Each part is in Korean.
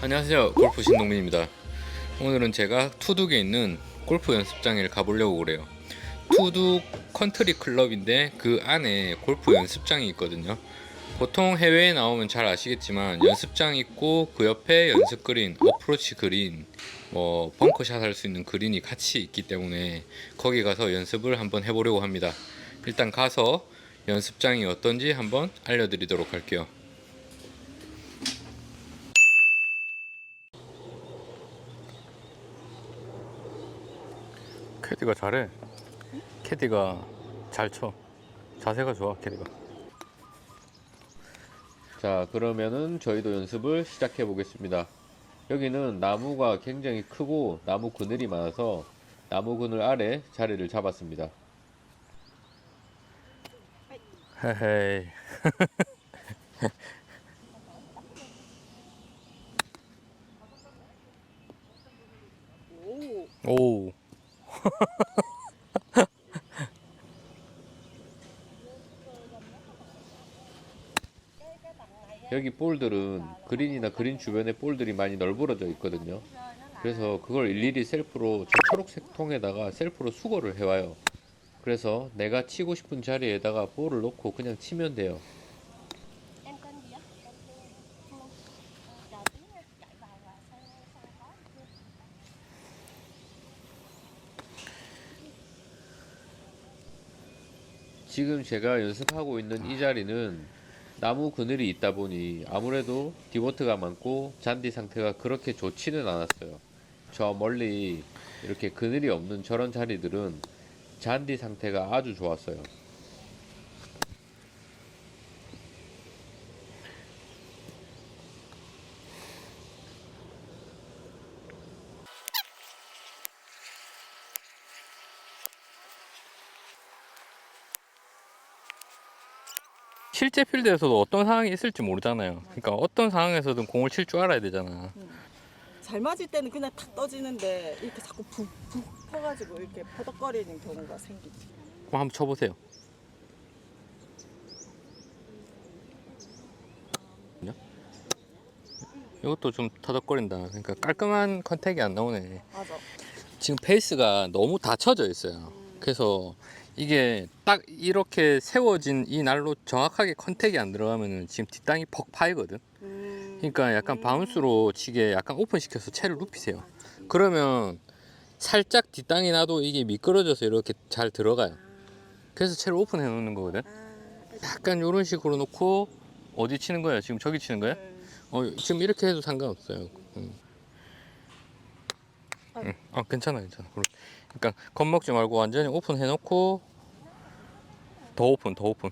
안녕하세요. 골프 신동민입니다. 오늘은 제가 투둑에 있는 골프 연습장에 가보려고 그래요. 투둑 컨트리 클럽인데 그 안에 골프 연습장이 있거든요. 보통 해외에 나오면 잘 아시겠지만 연습장 있고 그 옆에 연습 그린, 어프로치 그린, 뭐 벙커샷 할 수 있는 그린이 같이 있기 때문에 거기 가서 연습을 한번 해보려고 합니다. 일단 가서 연습장이 어떤지 한번 알려드리도록 할게요 캐디가 잘해. 캐디가 잘 쳐. 자세가 좋아, 캐디가. 자, 그러면은 저희도 연습을 시작해 보겠습니다. 여기는 나무가 굉장히 크고 나무 그늘이 많아서 나무 그늘 아래 자리를 잡았습니다. 헤헤이. 오, 오. 여기 볼들은 그린이나 그린 주변에 볼들이 많이 널브러져 있거든요. 그래서 그걸 일일이 셀프로 저 초록색 통에다가 셀프로 수거를 해와요. 그래서 내가 치고 싶은 자리에다가 볼을 놓고 그냥 치면 돼요. 지금 제가 연습하고 있는 이 자리는 나무 그늘이 있다 보니 아무래도 디보트가 많고 잔디 상태가 그렇게 좋지는 않았어요. 저 멀리 이렇게 그늘이 없는 저런 자리들은 잔디 상태가 아주 좋았어요. 실제 필드에서도 어떤 상황이 있을지 모르잖아요. 그러니까 어떤 상황에서든 공을 칠 줄 알아야 되잖아. 잘 맞을 때는 그냥 탁 떠지는데 이렇게 자꾸 푹푹 퍼가지고 이렇게 퍼덕거리는 경우가 생기지. 그럼 한번 쳐보세요. 이것도 좀 터덕거린다. 그러니까 깔끔한 컨택이 안 나오네. 맞아. 지금 페이스가 너무 닫혀져 있어요. 그래서 이게 딱 이렇게 세워진 이 날로 정확하게 컨택이 안 들어가면은 지금 뒷땅이 퍽 파이거든. 음, 그러니까 약간 바운스로 치게 약간 오픈시켜서 채를 눕히세요. 그러면 살짝 뒷땅이 나도 이게 미끄러져서 이렇게 잘 들어가요. 그래서 채를 오픈해 놓는 거거든. 아, 약간 이런 식으로 놓고 어디 치는 거야? 지금 저기 치는 거야? 음. 어, 지금 이렇게 해도 상관없어요. 음. 응. 아, 괜찮아, 괜찮아. 그러니까 겁먹지 말고 완전히 오픈해 놓고 더 오픈, 더 오픈.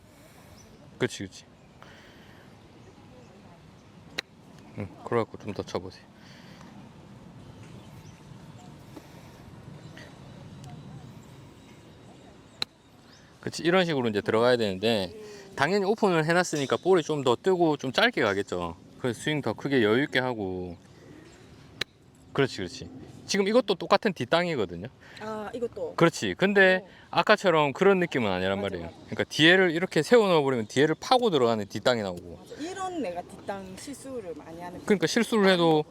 그렇지, 그렇지. 응, 그래갖고 좀 더 쳐보세요. 그렇지, 이런 식으로 이제 들어가야 되는데 당연히 오픈을 해놨으니까 볼이 좀 더 뜨고 좀 짧게 가겠죠. 그래서 스윙 더 크게 여유 있게 하고. 그렇지, 그렇지. 지금 이것도 똑같은 뒷땅이거든요. 아 이것도. 그렇지. 근데 아까처럼 그런 느낌은 아니란 맞아, 말이에요. 맞아. 그러니까 뒤에를 이렇게 세워 넣어 버리면 뒤에를 파고 들어가는 뒷땅이 나오고. 맞아. 이런 내가 뒷땅 실수를 많이 하는. 그러니까 실수를 해도.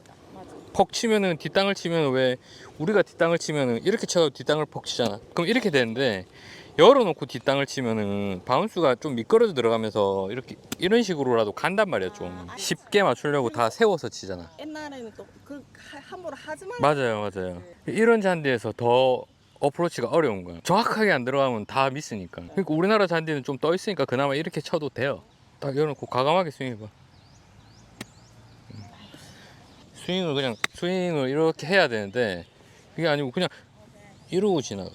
퍽 치면은 뒷땅을 치면 왜 우리가 뒷땅을 치면은 이렇게 쳐도 뒷땅을 퍽 치잖아. 그럼 이렇게 되는데 열어놓고 뒷땅을 치면은 바운스가 좀 미끄러져 들어가면서 이렇게 이런 식으로라도 간단 말이야 좀 아, 쉽게 맞추려고 다 세워서 치잖아. 옛날에는 또 그 함부로 하지 말. 맞아요, 맞아요. 이런 잔디에서 더 어프로치가 어려운 거야. 정확하게 안 들어가면 다 미스니까. 그러니까 우리나라 잔디는 좀 떠 있으니까 그나마 이렇게 쳐도 돼요. 딱 열어놓고 과감하게 스윙해봐. 음. 스윙을 그냥 스윙을 이렇게 해야 되는데 그게 아니고 그냥 이러고 지나가.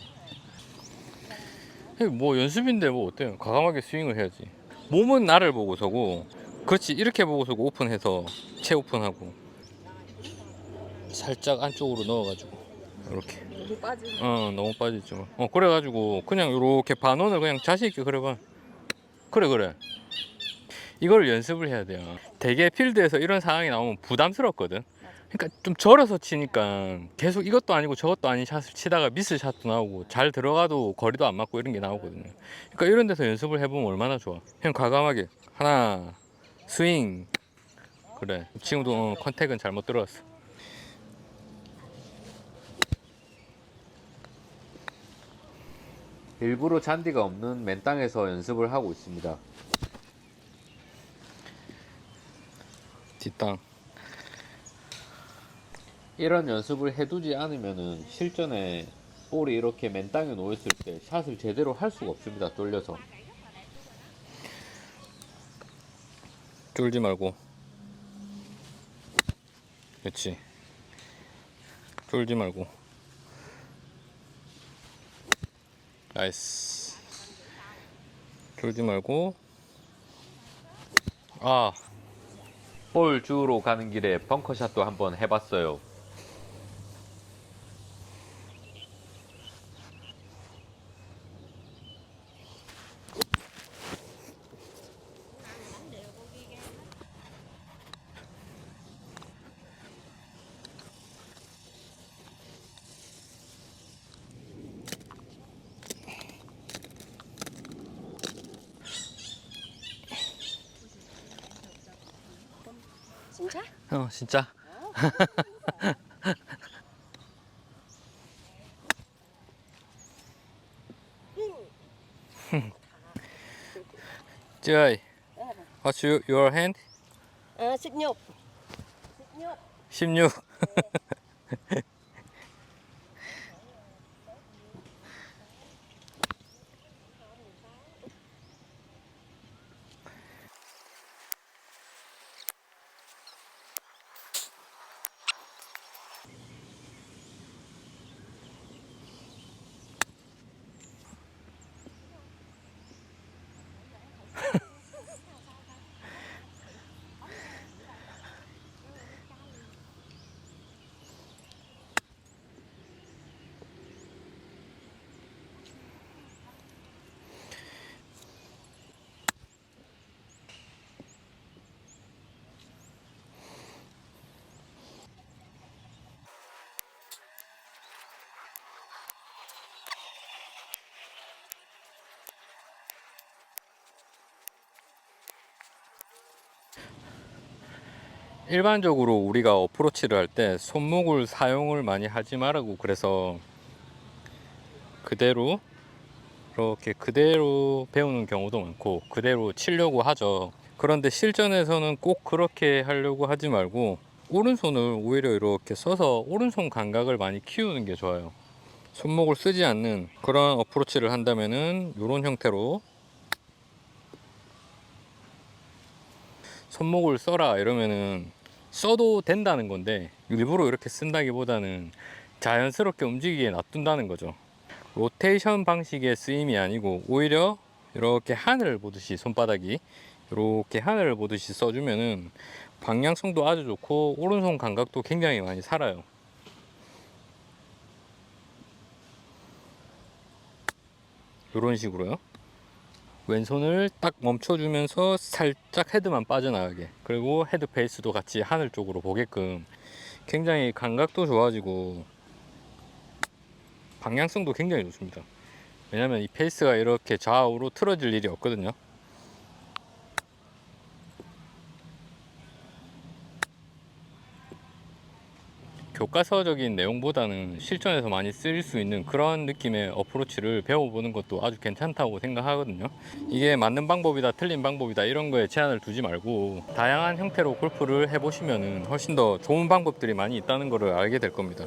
뭐 연습인데 뭐 어때요? 과감하게 스윙을 해야지. 몸은 나를 보고 서고, 그렇지 이렇게 보고 서고 오픈해서 채 오픈하고 살짝 안쪽으로 넣어가지고 이렇게. 너무 빠지는. 어 너무 빠지죠. 어 그래가지고 그냥 이렇게 반원을 그냥 자신 있게 그려봐. 그래 그래. 이걸 연습을 해야 돼요. 대개 필드에서 이런 상황이 나오면 부담스럽거든. 그러니까 좀 절어서 치니까 계속 이것도 아니고 저것도 아닌 샷을 치다가 미스 샷도 나오고 잘 들어가도 거리도 안 맞고 이런 게 나오거든요. 그러니까 이런 데서 연습을 해보면 얼마나 좋아. 그냥 과감하게 하나 스윙 그래. 지금도 어, 컨택은 잘못 들어왔어. 일부러 잔디가 없는 맨 땅에서 연습을 하고 있습니다. 뒷땅. 이런 연습을 해두지 않으면은 실전에 볼이 이렇게 맨 땅에 놓였을 때 샷을 제대로 할 수가 없습니다. 뚫려서. 쫄지 말고. 그렇지. 쫄지 말고. 나이스. 쫄지 말고. 아. 볼 주우러 가는 길에 벙커샷도 한번 해봤어요. 진짜? 어, 진짜. Joy, what's your, your hand? 아, 식욕. 식욕. 16. 일반적으로 우리가 어프로치를 할 때 손목을 사용을 많이 하지 말라고 그래서 그대로 이렇게 그대로 배우는 경우도 많고 그대로 치려고 하죠. 그런데 실전에서는 꼭 그렇게 하려고 하지 말고 오른손을 오히려 이렇게 써서 오른손 감각을 많이 키우는 게 좋아요. 손목을 쓰지 않는 그런 어프로치를 한다면은 이런 형태로 손목을 써라 이러면은 써도 된다는 건데 일부러 이렇게 쓴다기보다는 자연스럽게 움직이게 놔둔다는 거죠. 로테이션 방식의 쓰임이 아니고 오히려 이렇게 하늘을 보듯이 손바닥이 이렇게 하늘을 보듯이 써주면은 방향성도 아주 좋고 오른손 감각도 굉장히 많이 살아요. 이런 식으로요. 왼손을 딱 멈춰주면서 살짝 헤드만 빠져나가게. 그리고 헤드 페이스도 같이 하늘 쪽으로 보게끔. 굉장히 감각도 좋아지고 방향성도 굉장히 좋습니다. 왜냐면 이 페이스가 이렇게 좌우로 틀어질 일이 없거든요 교과서적인 내용보다는 실전에서 많이 쓰일 수 있는 그런 느낌의 어프로치를 배워보는 것도 아주 괜찮다고 생각하거든요. 이게 맞는 방법이다, 틀린 방법이다 이런 거에 제한을 두지 말고 다양한 형태로 골프를 해보시면 훨씬 더 좋은 방법들이 많이 있다는 것을 알게 될 겁니다.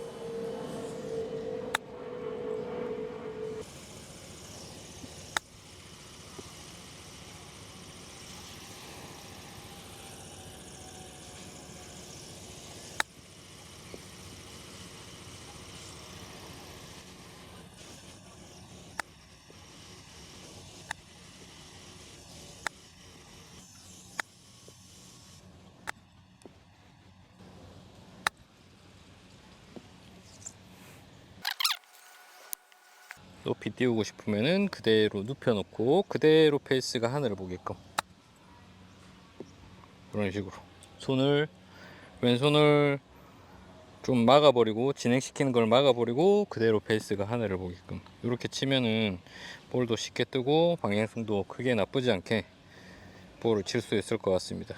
높이 띄우고 싶으면은 그대로 눕혀놓고 그대로 페이스가 하늘을 보게끔. 그런 식으로. 손을 왼손을 좀 막아버리고 진행시키는 걸 막아버리고 그대로 페이스가 하늘을 보게끔. 이렇게 치면은 볼도 쉽게 뜨고 방향성도 크게 나쁘지 않게 볼을 칠 수 있을 것 같습니다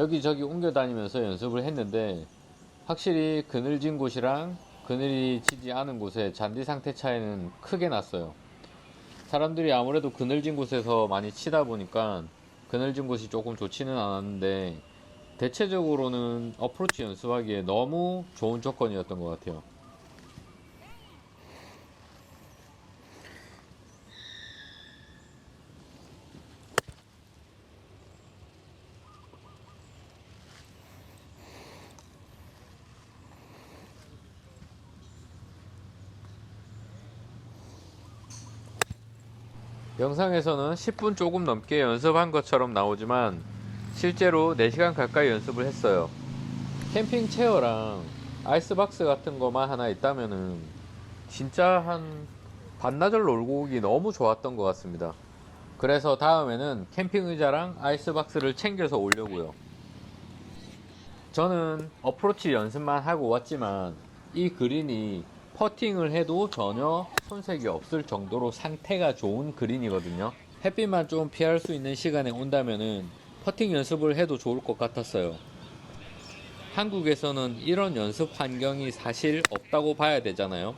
여기저기 옮겨 다니면서 연습을 했는데 확실히 그늘진 곳이랑 그늘이 지지 않은 곳의 잔디 상태 차이는 크게 났어요. 사람들이 아무래도 그늘진 곳에서 많이 치다 보니까 그늘진 곳이 조금 좋지는 않았는데 대체적으로는 어프로치 연습하기에 너무 좋은 조건이었던 것 같아요. 영상에서는 10분 조금 넘게 연습한 것처럼 나오지만 실제로 4시간 가까이 연습을 했어요. 캠핑 체어랑 아이스박스 같은 거만 하나 있다면은 진짜 한 반나절 놀고 오기 너무 좋았던 것 같습니다. 그래서 다음에는 캠핑 의자랑 아이스박스를 챙겨서 오려고요. 저는 어프로치 연습만 하고 왔지만 이 그린이 퍼팅을 해도 전혀 손색이 없을 정도로 상태가 좋은 그린이거든요. 햇빛만 좀 피할 수 있는 시간에 온다면은 퍼팅 연습을 해도 좋을 것 같았어요. 한국에서는 이런 연습 환경이 사실 없다고 봐야 되잖아요.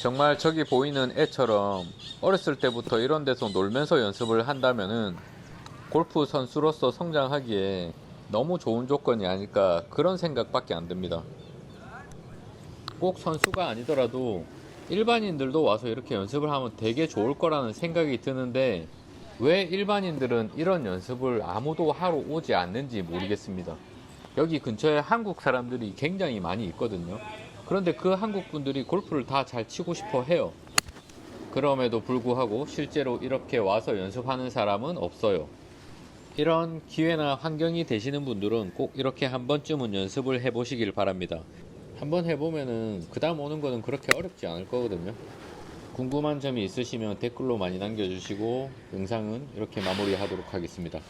정말 저기 보이는 애처럼 어렸을 때부터 이런 데서 놀면서 연습을 한다면은 골프 선수로서 성장하기에 너무 좋은 조건이 아닐까 그런 생각밖에 안 듭니다. 꼭 선수가 아니더라도 일반인들도 와서 이렇게 연습을 하면 되게 좋을 거라는 생각이 드는데 왜 일반인들은 이런 연습을 아무도 하러 오지 않는지 모르겠습니다. 여기 근처에 한국 사람들이 굉장히 많이 있거든요. 그런데 그 한국 분들이 골프를 다 잘 치고 싶어 해요. 그럼에도 불구하고 실제로 이렇게 와서 연습하는 사람은 없어요. 이런 기회나 환경이 되시는 분들은 꼭 이렇게 한 번쯤은 연습을 해보시길 바랍니다. 한번 해보면은 그 다음 오는 거는 그렇게 어렵지 않을 거거든요. 궁금한 점이 있으시면 댓글로 많이 남겨주시고 영상은 이렇게 마무리하도록 하겠습니다.